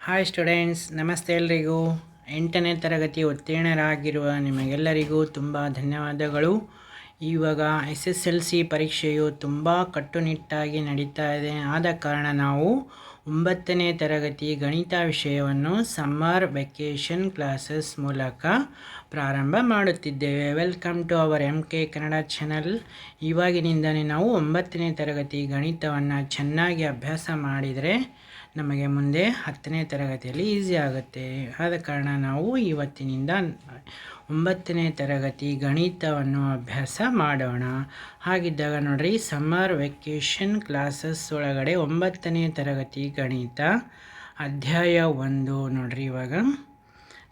Hi students ನಮಸ್ತೆ ಎಲ್ರಿಗೂ. ಎಂಟನೇ ತರಗತಿ ಉತ್ತೀರ್ಣರಾಗಿರುವ ನಿಮಗೆಲ್ಲರಿಗೂ ತುಂಬ ಧನ್ಯವಾದಗಳು. ಇವಾಗ ಎಸ್ ಎಸ್ ಎಲ್ ಸಿ ಪರೀಕ್ಷೆಯು ತುಂಬ ಕಟ್ಟುನಿಟ್ಟಾಗಿ ನಡೀತಾ ಇದೆ. ಆದ ಕಾರಣ ನಾವು ಒಂಬತ್ತನೇ ತರಗತಿ ಗಣಿತ ವಿಷಯವನ್ನು ಸಮ್ಮರ್ ವೆಕೇಷನ್ ಕ್ಲಾಸಸ್ ಮೂಲಕ ಪ್ರಾರಂಭ ಮಾಡುತ್ತಿದ್ದೇವೆ. Welcome to our M K Kannada channel ಇವಾಗಿನಿಂದಲೇ ನಾವು ಒಂಬತ್ತನೇ ತರಗತಿ ಗಣಿತವನ್ನು ಚೆನ್ನಾಗಿ ಅಭ್ಯಾಸ ಮಾಡಿದರೆ ನಮಗೆ ಮುಂದೆ ಹತ್ತನೇ ತರಗತಿಯಲ್ಲಿ ಈಸಿ ಆಗುತ್ತೆ. ಆದ ಕಾರಣ ನಾವು ಇವತ್ತಿನಿಂದ ಒಂಬತ್ತನೇ ತರಗತಿ ಗಣಿತವನ್ನು ಅಭ್ಯಾಸ ಮಾಡೋಣ. ಹಾಗಿದ್ದಾಗ ನೋಡಿರಿ ಸಮ್ಮರ್ ವೆಕೇಷನ್ ಕ್ಲಾಸಸ್ ಒಳಗಡೆ ಒಂಬತ್ತನೇ ತರಗತಿ ಗಣಿತ ಅಧ್ಯಾಯ ಒಂದು ನೋಡಿರಿ ಇವಾಗ.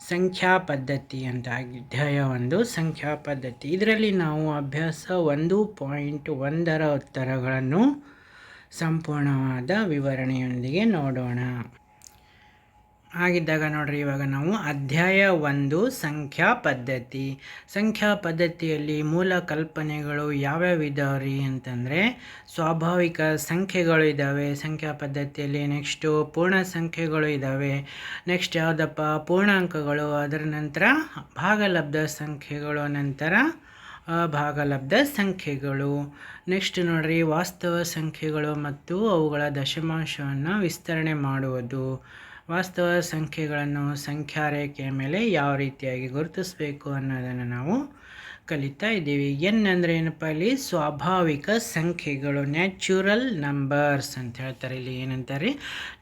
ಸಂಖ್ಯಾ ಪದ್ಧತಿ ಅಂತ ಅಧ್ಯಾಯ ಒಂದು, ಸಂಖ್ಯಾ ಪದ್ಧತಿ. ಇದರಲ್ಲಿ ನಾವು ಅಭ್ಯಾಸ ಒಂದು ಪಾಯಿಂಟ್ ಒಂದರ ಉತ್ತರಗಳನ್ನು ಸಂಪೂರ್ಣವಾದ ವಿವರಣೆಯೊಂದಿಗೆ ನೋಡೋಣ. ಹಾಗಿದ್ದಾಗ ನೋಡ್ರಿ, ಇವಾಗ ನಾವು ಅಧ್ಯಾಯ ಒಂದು ಸಂಖ್ಯಾ ಪದ್ಧತಿ. ಸಂಖ್ಯಾ ಪದ್ಧತಿಯಲ್ಲಿ ಮೂಲ ಕಲ್ಪನೆಗಳು ಯಾವ್ಯಾವ ಇದಾವ್ರಿ ಅಂತಂದರೆ, ಸ್ವಾಭಾವಿಕ ಸಂಖ್ಯೆಗಳು ಇದ್ದಾವೆ ಸಂಖ್ಯಾ ಪದ್ಧತಿಯಲ್ಲಿ ನೆಕ್ಸ್ಟು ಪೂರ್ಣ ಸಂಖ್ಯೆಗಳು ಇದ್ದಾವೆ ನೆಕ್ಸ್ಟ್ ಯಾವುದಪ್ಪ? ಪೂರ್ಣಾಂಕಗಳು. ಅದರ ನಂತರ ಭಾಗಲಬ್ಧ ಸಂಖ್ಯೆಗಳು. ನಂತರ ಅಭಾಗಲಬ್ಧ ಸಂಖ್ಯೆಗಳು. ನೆಕ್ಸ್ಟ್ ನೋಡ್ರಿ, ವಾಸ್ತವ ಸಂಖ್ಯೆಗಳು ಮತ್ತು ಅವುಗಳ ದಶಮಾಂಶವನ್ನು ವಿಸ್ತರಣೆ ಮಾಡುವುದು. ವಾಸ್ತವ ಸಂಖ್ಯೆಗಳನ್ನು ಸಂಖ್ಯಾ ರೇಖೆಯ ಮೇಲೆ ಯಾವ ರೀತಿಯಾಗಿ ಗುರುತಿಸಬೇಕು ಅನ್ನೋದನ್ನು ನಾವು ಕಲಿತಾ ಇದ್ದೀವಿ. ಎನ್ ಅಂದರೆ ಏನಪ್ಪ ಇಲ್ಲಿ? ಸ್ವಾಭಾವಿಕ ಸಂಖ್ಯೆಗಳು. ನ್ಯಾಚುರಲ್ ನಂಬರ್ಸ್ ಅಂತ ಹೇಳ್ತಾರೆ ಇಲ್ಲಿ. ಏನಂತಾರೆ?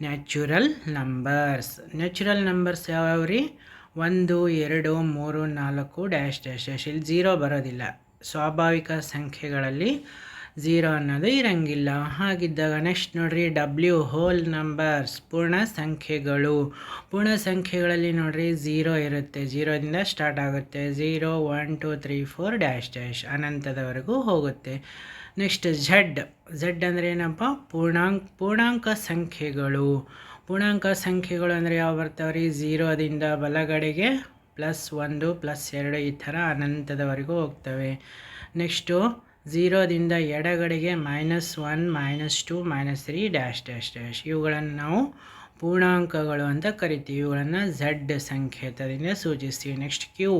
Natural numbers. ನ್ಯಾಚುರಲ್ ನಂಬರ್ಸ್ ಯಾವ್ಯಾವ ರೀ ಒಂದು, ಎರಡು, ಮೂರು, ನಾಲ್ಕು, ಡ್ಯಾಶ್ ಡ್ಯಾಶ್ ಡ್ಯಾಶ್. ಇಲ್ಲಿ ಝೀರೋ ಬರೋದಿಲ್ಲ. ಸ್ವಾಭಾವಿಕ ಸಂಖ್ಯೆಗಳಲ್ಲಿ ಝೀರೋ ಅನ್ನೋದು ಇರಂಗಿಲ್ಲ. ಹಾಗಿದ್ದಾಗ ನೆಕ್ಸ್ಟ್ ನೋಡ್ರಿ ಡಬ್ಲ್ಯೂ ಹೋಲ್ ನಂಬರ್ಸ್ ಪೂರ್ಣ ಸಂಖ್ಯೆಗಳು. ಪೂರ್ಣ ಸಂಖ್ಯೆಗಳಲ್ಲಿ ನೋಡ್ರಿ ಝೀರೋ ಇರುತ್ತೆ. ಝೀರೋದಿಂದ ಸ್ಟಾರ್ಟ್ ಆಗುತ್ತೆ. Zero one two three four dash dash. ಅನಂತದವರೆಗೂ ಹೋಗುತ್ತೆ. ನೆಕ್ಸ್ಟ್ ಝಡ್ ಝಡ್ ಅಂದರೆ ಏನಪ್ಪ? ಪೂರ್ಣಾಂಕ ಪೂರ್ಣಾಂಕ ಸಂಖ್ಯೆಗಳು. ಪೂರ್ಣಾಂಕ ಸಂಖ್ಯೆಗಳು ಅಂದರೆ ಯಾವ ಬರ್ತಾವೆ? ರೀ ಝೀರೋದಿಂದ ಬಲಗಡೆಗೆ ಪ್ಲಸ್ ಒಂದು ಪ್ಲಸ್ ಎರಡು ಈ ಥರ ಅನಂತದವರೆಗೂ ಹೋಗ್ತವೆ. ನೆಕ್ಸ್ಟು ಝೀರೋದಿಂದ ಎಡಗಡೆಗೆ minus one minus two minus three dash dash dash ಇವುಗಳನ್ನು ನಾವು ಪೂರ್ಣಾಂಕಗಳು ಅಂತ ಕರಿತೀವಿ. ಇವುಗಳನ್ನು ಝಡ್ ಸಂಕೇತದಿಂದ ಸೂಚಿಸ್ತೀವಿ. ನೆಕ್ಸ್ಟ್ ಕ್ಯೂ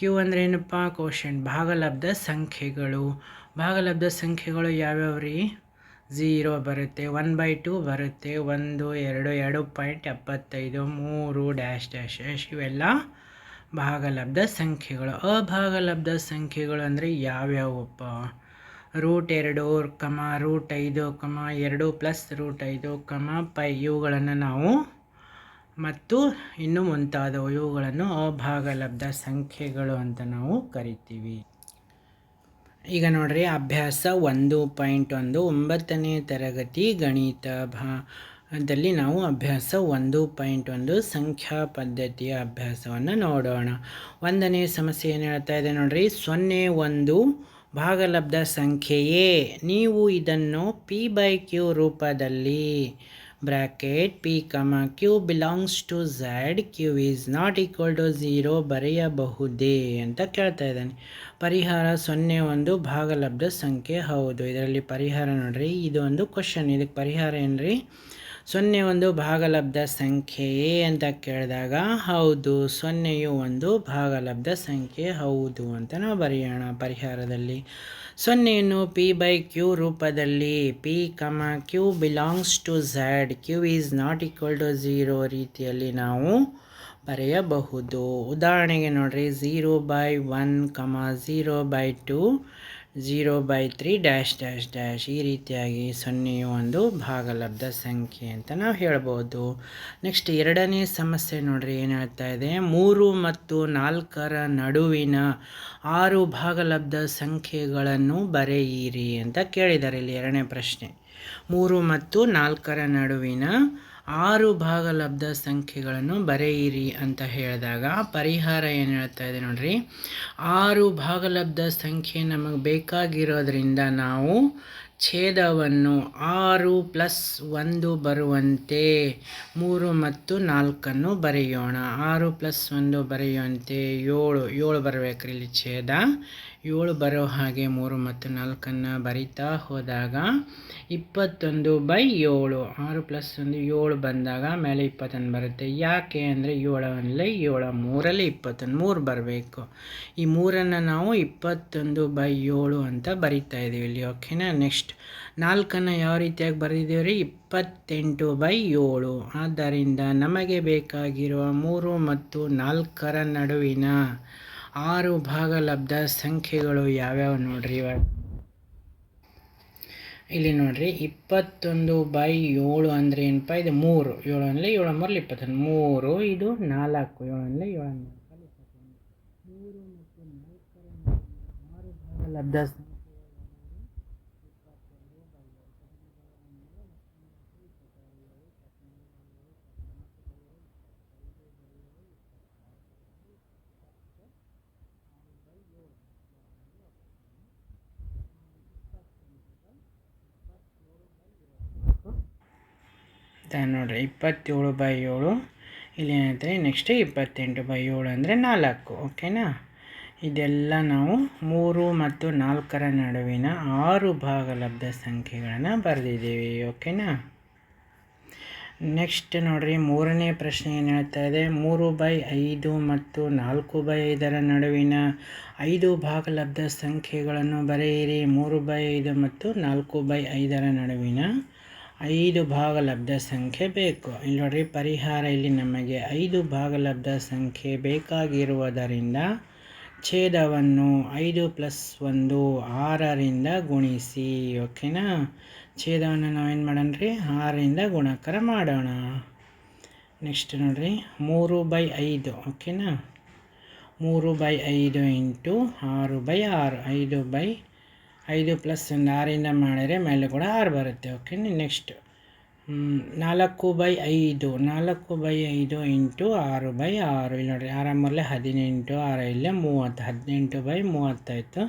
ಕ್ಯೂ ಅಂದರೆ ಏನಪ್ಪ? ಕ್ವಶನ್ ಭಾಗಲಬ್ಧ ಸಂಖ್ಯೆಗಳು. ಭಾಗಲಬ್ಧ ಸಂಖ್ಯೆಗಳು ಯಾವ್ಯಾವ ರೀ ಝೀರೋ ಬರುತ್ತೆ, ಒನ್ ಬೈ ಟೂ ಬರುತ್ತೆ, ಒಂದು, ಎರಡು ಎರಡು ಪಾಯಿಂಟ್ ಎಪ್ಪತ್ತೈದು, ಮೂರು ಡ್ಯಾಶ್ ಡ್ಯಾಶ್ ಡ್ಯಾಶ್ ಇವೆಲ್ಲ ಭಾಗಲಬ್ಧ ಸಂಖ್ಯೆಗಳು. ಅಭಾಗಲಬ್ಧ ಸಂಖ್ಯೆಗಳು ಅಂದರೆ ಯಾವ್ಯಾವಪ್ಪ? ರೂಟ್ ಎರಡು, ಕಮ, ರೂಟ್ ಐದು, ಕಮ, ಎರಡು ಪ್ಲಸ್ ರೂಟ್ ಐದು, ಕಮ, ಪೈ ಇವುಗಳನ್ನು ನಾವು ಮತ್ತು ಇನ್ನು ಮುಂತಾದವು ಇವುಗಳನ್ನು ಅಭಾಗಲಬ್ಧ ಸಂಖ್ಯೆಗಳು ಅಂತ ನಾವು ಕರಿತೀವಿ. ಈಗ ನೋಡ್ರಿ, ಅಭ್ಯಾಸ ಒಂದು ಪಾಯಿಂಟ್ ಒಂದು, ಒಂಬತ್ತನೇ ತರಗತಿ ಗಣಿತ ಭಾ. ದಲ್ಲಿ ನಾವು ಅಭ್ಯಾಸ ಒಂದು ಪಾಯಿಂಟ್ ಒಂದು ಸಂಖ್ಯಾ ಪದ್ಧತಿಯ ಅಭ್ಯಾಸವನ್ನು ನೋಡೋಣ. ಒಂದನೇ ಸಮಸ್ಯೆ ಏನು ಹೇಳ್ತಾ ಇದೆ ನೋಡ್ರಿ, ಸೊನ್ನೆ ಒಂದು ಭಾಗಲಬ್ಧ ಸಂಖ್ಯೆಯೇ. ನೀವು ಇದನ್ನು ಪಿ ಬೈ ಕ್ಯೂ ರೂಪದಲ್ಲಿ bracket P comma Q belongs to Z Q is not equal to zero ಬರೆಯಬಹುದೇ ಅಂತ ಕೇಳ್ತಾ ಇದ್ದಾನೆ. ಪರಿಹಾರ ಸೊನ್ನೆ ಒಂದು ಭಾಗಲಬ್ಧ ಸಂಖ್ಯೆ. ಹೌದು, ಇದರಲ್ಲಿ ಪರಿಹಾರ ನೋಡ್ರಿ. ಇದು ಒಂದು ಕ್ವಶನ್ ಇದಕ್ಕೆ ಪರಿಹಾರ ಏನ್ರಿ? ಸೊನ್ನೆ ಒಂದು ಭಾಗಲಬ್ಧ ಸಂಖ್ಯೆಯೇ ಅಂತ ಕೇಳಿದಾಗ, ಹೌದು, ಸೊನ್ನೆಯು ಒಂದು ಭಾಗಲಬ್ಧ ಸಂಖ್ಯೆ. ಹೌದು ಅಂತ ನಾವು ಬರೆಯೋಣ ಪರಿಹಾರದಲ್ಲಿ. ಸೊನ್ನೆಯನ್ನು ಪಿ ಬೈ ಕ್ಯೂ ರೂಪದಲ್ಲಿ. P comma Q belongs to Z Q is not equal to zero ರೀತಿಯಲ್ಲಿ ನಾವು ಬರೆಯಬಹುದು. ಉದಾಹರಣೆಗೆ ನೋಡ್ರಿ zero by one comma zero by two zero by three dash dash dash ಈ ರೀತಿಯಾಗಿ ಸೊನ್ನೆಯು ಒಂದು ಭಾಗಲಬ್ಧ ಸಂಖ್ಯೆ ಅಂತ ನಾವು ಹೇಳ್ಬೋದು. ನೆಕ್ಸ್ಟ್ ಎರಡನೇ ಸಮಸ್ಯೆ ನೋಡ್ರಿ ಏನು ಹೇಳ್ತಾ ಇದೆ? ಮೂರು ಮತ್ತು ನಾಲ್ಕರ ನಡುವಿನ ಆರು ಭಾಗಲಬ್ಧ ಸಂಖ್ಯೆಗಳನ್ನು ಬರೆಯಿರಿ ಅಂತ ಕೇಳಿದ್ದಾರೆ ಇಲ್ಲಿ ಎರಡನೇ ಪ್ರಶ್ನೆ. ಮೂರು ಮತ್ತು ನಾಲ್ಕರ ನಡುವಿನ ಆರು ಭಾಗಲಬ್ಧ ಸಂಖ್ಯೆಗಳನ್ನು ಬರೆಯಿರಿ ಅಂತ ಹೇಳಿದಾಗ ಪರಿಹಾರ ಏನು ಹೇಳ್ತಾ ಇದೆ ನೋಡ್ರಿ? ಆರು ಭಾಗಲಬ್ಧ ಸಂಖ್ಯೆ ನಮಗೆ ಬೇಕಾಗಿರೋದ್ರಿಂದ ನಾವು ಛೇದವನ್ನು ಆರು ಪ್ಲಸ್ ಒಂದು ಬರುವಂತೆ ಮೂರು ಮತ್ತು ನಾಲ್ಕನ್ನು ಬರೆಯೋಣ. ಆರು ಪ್ಲಸ್ ಒಂದು ಬರೆಯುವಂತೆ ಏಳು ಏಳು ಬರಬೇಕ್ರಿ ಇಲ್ಲಿ ಛೇದ. ಏಳು ಬರೋ ಹಾಗೆ ಮೂರು ಮತ್ತು ನಾಲ್ಕನ್ನು ಬರಿತಾ ಹೋದಾಗ ಇಪ್ಪತ್ತೊಂದು ಬೈ ಏಳು. ಆರು ಪ್ಲಸ್ ಒಂದು ಏಳು ಬಂದಾಗ ಮೇಲೆ ಇಪ್ಪತ್ತೊಂದು ಬರುತ್ತೆ. ಯಾಕೆ ಅಂದರೆ ಏಳಲ್ಲಿ ಏಳು ಮೂರಲ್ಲಿ ಇಪ್ಪತ್ತೊಂದು ಮೂರು ಬರಬೇಕು. ಈ ಮೂರನ್ನು ನಾವು ಇಪ್ಪತ್ತೊಂದು ಬೈ ಏಳು ಅಂತ ಬರಿತಾ ಇದ್ದೀವಿ ಇಲ್ಲಿ. ಓಕೆನಾ? ನೆಕ್ಸ್ಟ್. ನಾಲ್ಕನ್ನು ಯಾವ ರೀತಿಯಾಗಿ ಬರೆದಿದ್ದೀವಿ ರೀ? ಇಪ್ಪತ್ತೆಂಟು ಬೈ ಏಳು. ಆದ್ದರಿಂದ ನಮಗೆ ಬೇಕಾಗಿರುವ ಮೂರು ಮತ್ತು ನಾಲ್ಕರ ನಡುವಿನ ಆರು ಭಾಗಲಬ್ಧ ಸಂಖ್ಯೆಗಳು ಯಾವ್ಯಾವ ನೋಡ್ರಿ ಇವಾಗ? ಇಲ್ಲಿ ನೋಡ್ರಿ, ಇಪ್ಪತ್ತೊಂದು ಬೈ ಏಳು ಅಂದರೆ ಏನಪ್ಪ? ಇದು ಮೂರು. ಏಳು ಅಂದರೆ ಏಳು ಮೂರಲ್ಲಿ ಇಪ್ಪತ್ತೊಂದು. ಮೂರು, ಇದು ನಾಲ್ಕು. ಏಳು ಅಂದರೆ ಏಳು. ಮೂರು ಮತ್ತು ನಾಲ್ಕರ ಆರು ಭಾಗಲಬ್ಧ ನೋಡಿರಿ. ಇಪ್ಪತ್ತೇಳು ಬೈ ಏಳು. ಇಲ್ಲಿ ಏನಂತಾರೆ ನೆಕ್ಸ್ಟ್ ಇಪ್ಪತ್ತೆಂಟು ಬೈ ಏಳು ಅಂದರೆ ನಾಲ್ಕು ಓಕೆನಾ ಇದೆಲ್ಲ ನಾವು ಮೂರು ಮತ್ತು ನಾಲ್ಕರ ನಡುವಿನ ಆರು ಭಾಗಲಬ್ಧ ಸಂಖ್ಯೆಗಳನ್ನು ಬರೆದಿದ್ದೀವಿ ಓಕೆನಾ ನೆಕ್ಸ್ಟ್ ನೋಡಿರಿ, ಮೂರನೇ ಪ್ರಶ್ನೆ ಏನು ಹೇಳ್ತಾ ಇದೆ? ಮೂರು ಬೈ ಐದು ಮತ್ತು ನಾಲ್ಕು ಬೈ ಐದರ ನಡುವಿನ ಐದು ಭಾಗಲಬ್ಧ ಸಂಖ್ಯೆಗಳನ್ನು ಬರೆಯಿರಿ. ಮೂರು ಬೈ ಐದು ಮತ್ತು ನಾಲ್ಕು ಬೈ ಐದರ ನಡುವಿನ ಐದು ಭಾಗಲಬ್ಧ ಸಂಖ್ಯೆ ಬೇಕು. ಇಲ್ಲಿ ನೋಡಿರಿ ಪರಿಹಾರ ಇಲ್ಲಿ ನಮಗೆ ಐದು ಭಾಗಲಬ್ಧ ಸಂಖ್ಯೆ ಬೇಕಾಗಿರುವುದರಿಂದ ಛೇದವನ್ನು ಐದು ಪ್ಲಸ್ ಒಂದು ಆರರಿಂದ ಗುಣಿಸಿ, ಓಕೆನಾ? ಛೇದವನ್ನು ನಾವೇನು ಮಾಡೋಣ ರೀ ಆರರಿಂದ ಗುಣಾಕಾರ ಮಾಡೋಣ. ನೆಕ್ಸ್ಟ್ ನೋಡಿರಿ, ಮೂರು ಬೈ ಐದು, ಓಕೆನಾ? ಮೂರು ಬೈ ಐದು ಇಂಟು ಆರು ಬೈ ಆರು, ಐದು ಬೈ ಐದು ಪ್ಲಸ್ ಒಂದು ಆರಿಂದ ಮಾಡಿದರೆ ಮೇಲೆ ಕೂಡ ಆರು ಬರುತ್ತೆ. ಓಕೆ ನೆಕ್ಸ್ಟ್ ನಾಲ್ಕು ಬೈ ಐದು. ನಾಲ್ಕು ಬೈ ಐದು ಇಂಟು ಆರು ಬೈ ಆರು. ಇಲ್ಲಿ ನೋಡಿರಿ ಆರಾಮಲ್ಲೇ ಹದಿನೆಂಟು, ಆರು ಇಲ್ಲೇ ಮೂವತ್ತು. ಹದಿನೆಂಟು ಬೈ ಮೂವತ್ತಾಯಿತು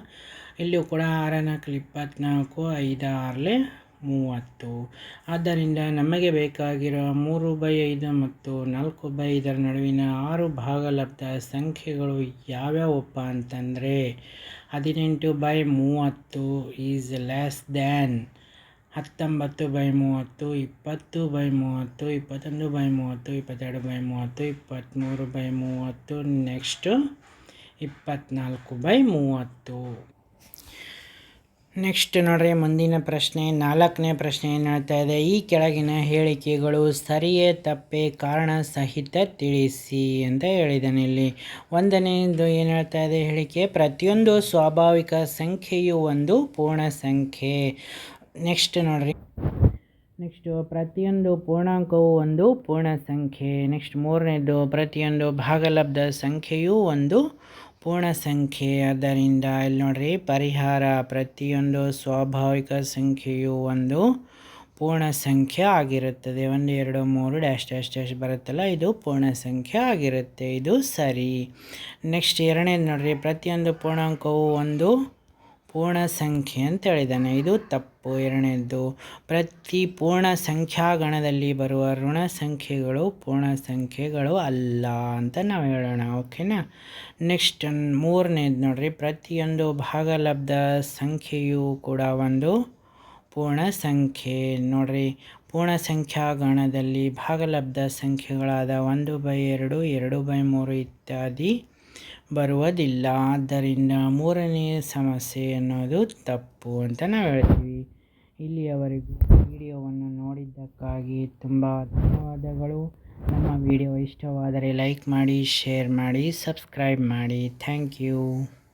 ಇಲ್ಲಿಯೂ ಕೂಡ ಆರ ನಾಲ್ಕು ಇಪ್ಪತ್ತ್ನಾಲ್ಕು ಐದು ಆರಲೆ ಮೂವತ್ತು. ಆದ್ದರಿಂದ ನಮಗೆ ಬೇಕಾಗಿರೋ ಮೂರು ಬೈ ಐದು ಮತ್ತು ನಾಲ್ಕು ಬೈ ಐದರ ನಡುವಿನ ಆರು ಭಾಗಲಬ್ಧ ಸಂಖ್ಯೆಗಳು ಯಾವ್ಯಾವಪ್ಪ ಅಂತಂದರೆ ಹದಿನೆಂಟು ಬೈ ಮೂವತ್ತು ಈಸ್ ಲೆಸ್ ದ್ಯಾನ್ ಹತ್ತೊಂಬತ್ತು ಬೈ ಮೂವತ್ತು, ಇಪ್ಪತ್ತು ಬೈ ಮೂವತ್ತು, ಇಪ್ಪತ್ತೊಂದು ಬೈ ಮೂವತ್ತು, ಇಪ್ಪತ್ತೆರಡು ಬೈ ಮೂವತ್ತು, ಇಪ್ಪತ್ತ್ಮೂರು ಬೈ ಮೂವತ್ತು, ನೆಕ್ಸ್ಟು ಇಪ್ಪತ್ತ್ನಾಲ್ಕು ಬೈ ಮೂವತ್ತು. ನೆಕ್ಸ್ಟ್ ನೋಡ್ರಿ, ಮುಂದಿನ ಪ್ರಶ್ನೆ, ನಾಲ್ಕನೇ ಪ್ರಶ್ನೆ ಏನು ಹೇಳ್ತಾ ಇದೆ? ಈ ಕೆಳಗಿನ ಹೇಳಿಕೆಗಳು ಸರಿಯೇ ತಪ್ಪೇ ಕಾರಣ ಸಹಿತ ತಿಳಿಸಿ ಅಂತ ಹೇಳಿದ್ದಾನೆ ಇಲ್ಲಿ. ಒಂದನೇದು ಏನು ಹೇಳ್ತಾ ಇದೆ? ಹೇಳಿಕೆ, ಪ್ರತಿಯೊಂದು ಸ್ವಾಭಾವಿಕ ಸಂಖ್ಯೆಯು ಒಂದು ಪೂರ್ಣ ಸಂಖ್ಯೆ. ನೆಕ್ಸ್ಟ್ ನೋಡ್ರಿ. ನೆಕ್ಸ್ಟು ಪ್ರತಿಯೊಂದು ಪೂರ್ಣಾಂಕವು ಒಂದು ಪೂರ್ಣ ಸಂಖ್ಯೆ. ನೆಕ್ಸ್ಟ್ ಮೂರನೇದು, ಪ್ರತಿಯೊಂದು ಭಾಗಲಬ್ಧ ಸಂಖ್ಯೆಯೂ ಒಂದು ಪೂರ್ಣ ಸಂಖ್ಯೆ. ಆದ್ದರಿಂದ ಇಲ್ಲಿ ನೋಡ್ರಿ, ಪರಿಹಾರ ಪ್ರತಿಯೊಂದು ಸ್ವಾಭಾವಿಕ ಸಂಖ್ಯೆಯು ಒಂದು ಪೂರ್ಣ ಸಂಖ್ಯೆ ಆಗಿರುತ್ತದೆ. ಒಂದು, ಎರಡು, ಮೂರು ಡ್ಯಾಶ್ ಡ್ಯಾಶ್ ಡ್ಯಾಶ್ ಬರುತ್ತಲ್ಲ, ಇದು ಪೂರ್ಣ ಸಂಖ್ಯೆ ಆಗಿರುತ್ತೆ. ಇದು ಸರಿ. ನೆಕ್ಸ್ಟ್ ಎರಡನೇದು ನೋಡ್ರಿ, ಪ್ರತಿಯೊಂದು ಪೂರ್ಣಾಂಕವು ಒಂದು ಪೂರ್ಣ ಸಂಖ್ಯೆ ಅಂತ ಹೇಳಿದ್ದಾನೆ. ಇದು ತಪ್ಪು. ಎರಡನೇದು, ಪ್ರತಿ ಪೂರ್ಣ ಸಂಖ್ಯಾಗಣದಲ್ಲಿ ಬರುವ ಋಣ ಸಂಖ್ಯೆಗಳು ಪೂರ್ಣ ಸಂಖ್ಯೆಗಳು ಅಲ್ಲ ಅಂತ ನಾವು ಹೇಳೋಣ. ಓಕೆನಾ? ನೆಕ್ಸ್ಟ್, ಮೂರನೇದು ನೋಡಿರಿ. ಪ್ರತಿಯೊಂದು ಭಾಗಲಬ್ಧ ಸಂಖ್ಯೆಯು ಕೂಡ ಒಂದು ಪೂರ್ಣ ಸಂಖ್ಯೆ ನೋಡಿರಿ ಪೂರ್ಣ ಸಂಖ್ಯಾಗಣದಲ್ಲಿ ಭಾಗಲಬ್ಧ ಸಂಖ್ಯೆಗಳಾದ ಒಂದು ಬೈ ಎರಡು ಎರಡು ಬೈ ಮೂರು ಇತ್ಯಾದಿ ಬರುವುದಿಲ್ಲ. ಆದ್ದರಿಂದ ಮೂರನೇ ಸಮಸ್ಯೆ ಅನ್ನೋದು ತಪ್ಪು ಅಂತ ನಾವು ಹೇಳ್ತೀವಿ. ಇಲ್ಲಿಯವರೆಗೂ ವಿಡಿಯೋವನ್ನು ನೋಡಿದ್ದಕ್ಕಾಗಿ ತುಂಬ ಧನ್ಯವಾದಗಳು. ನಮ್ಮ ವಿಡಿಯೋ ಇಷ್ಟವಾದರೆ ಲೈಕ್ ಮಾಡಿ, ಶೇರ್ ಮಾಡಿ, ಸಬ್ಸ್ಕ್ರೈಬ್ ಮಾಡಿ. Thank you.